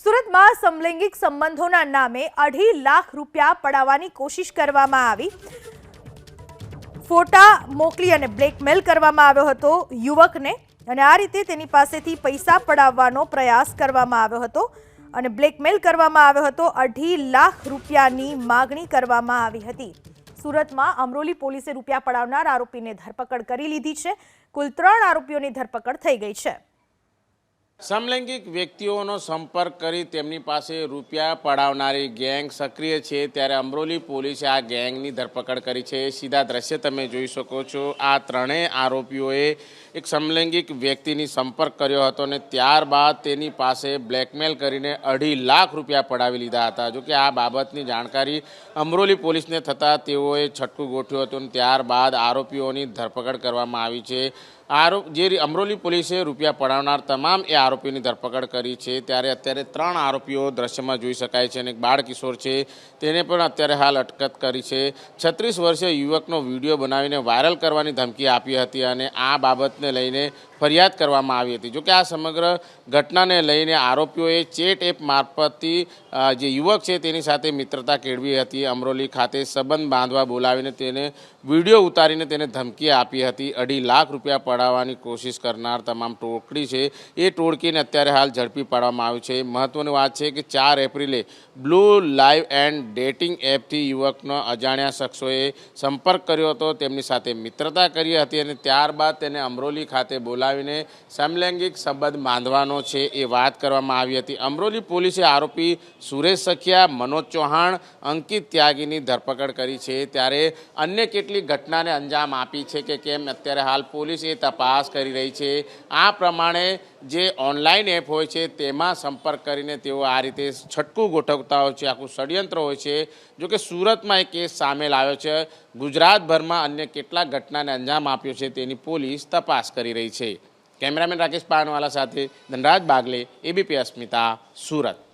સુરતમાં સમલૈંગિક સંબંધોના નામે અઢી લાખ રૂપિયા પડાવવાની કોશિશ કરવામાં આવી. ફોટા મોકલી અને બ્લેકમેલ કરવામાં આવ્યો હતો યુવકને અને આ રીતે તેની પાસેથી પૈસા પડાવવાનો પ્રયાસ કરવામાં આવ્યો હતો અને બ્લેકમેલ કરવામાં આવ્યો હતો. અઢી લાખ રૂપિયાની માગણી કરવામાં આવી હતી. સુરતમાં અમરોલી પોલીસે રૂપિયા પડાવનાર આરોપીને ધરપકડ કરી લીધી છે. કુલ ત્રણ આરોપીઓની ધરપકડ થઈ ગઈ છે. સમલૈંગિક વ્યક્તિઓનો સંપર્ક કરી તેમની પાસે રૂપિયા પડાવનારી ગેંગ સક્રિય છે, ત્યારે અમરોલી પોલીસે આ ગેંગની ધરપકડ કરી છે. સીધા દ્રશ્ય તમે જોઈ શકો છો. આ ત્રણેય આરોપીઓએ એક સમલૈંગિક વ્યક્તિની સંપર્ક કર્યો હતો અને ત્યારબાદ તેની પાસે બ્લેકમેલ કરીને અઢી લાખ રૂપિયા પડાવી લીધા હતા. જોકે આ બાબતની જાણકારી અમરોલી પોલીસને થતાં તેઓએ છટકું ગોઠવ્યું હતું અને ત્યારબાદ આરોપીઓની ધરપકડ કરવામાં આવી છે. આરોપ જે અમરોલી પોલીસે રૂપિયા પડાવનાર તમામ એ આરોપીની ધરપકડ કરી છે. ત્યારે અત્યારે ત્રણ આરોપીઓ દ્રશ્યમાં જોઈ શકાય છે અને એક બાળ કિશોર છે. તેને પણ અત્યારે હાલ અટકત કરી છે. છત્રીસ વર્ષીય યુવકનો વીડિયો બનાવીને વાયરલ કરવાની ધમકી આપી હતી અને આ બાબતને લઈને ફરિયાદ કરવામાં આવી હતી. જોકે આ સમગ્ર ઘટનાને લઈને આરોપીઓએ ચેટ એપ મારફતથી જે યુવક છે તેની સાથે મિત્રતા કેળવી હતી. અમરોલી ખાતે સંબંધ બાંધવા બોલાવીને તેને વીડિયો ઉતારીને તેને ધમકી આપી હતી. અઢી લાખ રૂપિયા પડાવવાની કોશિશ કરનાર તમામ ટોળકી છે એ ટોળકીને અત્યારે હાલ ઝડપી પાડવામાં આવ્યું છે. મહત્ત્વની વાત છે કે ચાર એપ્રિલે બ્લુ લાઈવ એન્ડ ડેટિંગ એપથી યુવકનો અજાણ્યા શખ્સોએ સંપર્ક કર્યો હતો. તેમની સાથે મિત્રતા કરી હતી અને ત્યારબાદ તેને અમરોલી ખાતે બોલાવીને સમલૈંગિક સંબંધ બાંધવાનો છે એ વાત કરવામાં આવી હતી. અમરોલી પોલીસે આરોપી સુરેશ સખિયા, મનોજ ચૌહાણ, અંકિત ત્યાગીની ધરપકડ કરી છે. ત્યારે અન્ય કેટલીક ઘટનાને અંજામ આપી છે કે કેમ? અત્યારે હાલ પોલીસ એ તપાસ કરી રહી છે. આ પ્રમાણે જે ઓનલાઈન એપ હોય છે, તેમાં સંપર્ક કરીને તેઓ આ રીતે છટકું ગોઠવતા હોય છે, આખું ષડયંત્ર હોય છે. જો કે સુરતમાં એક કેસ સામેલ આવ્યો છે. ગુજરાતભરમાં અન્ય કેટલાક ઘટનાને અંજામ આપ્યો છે, તેની પોલીસ તપાસ કરી રહી છે. કેમેરામેન રાકેશ પાનવાલા સાથે ધનરાજ બાગલે એબીપી અસ્મિતા, સુરત.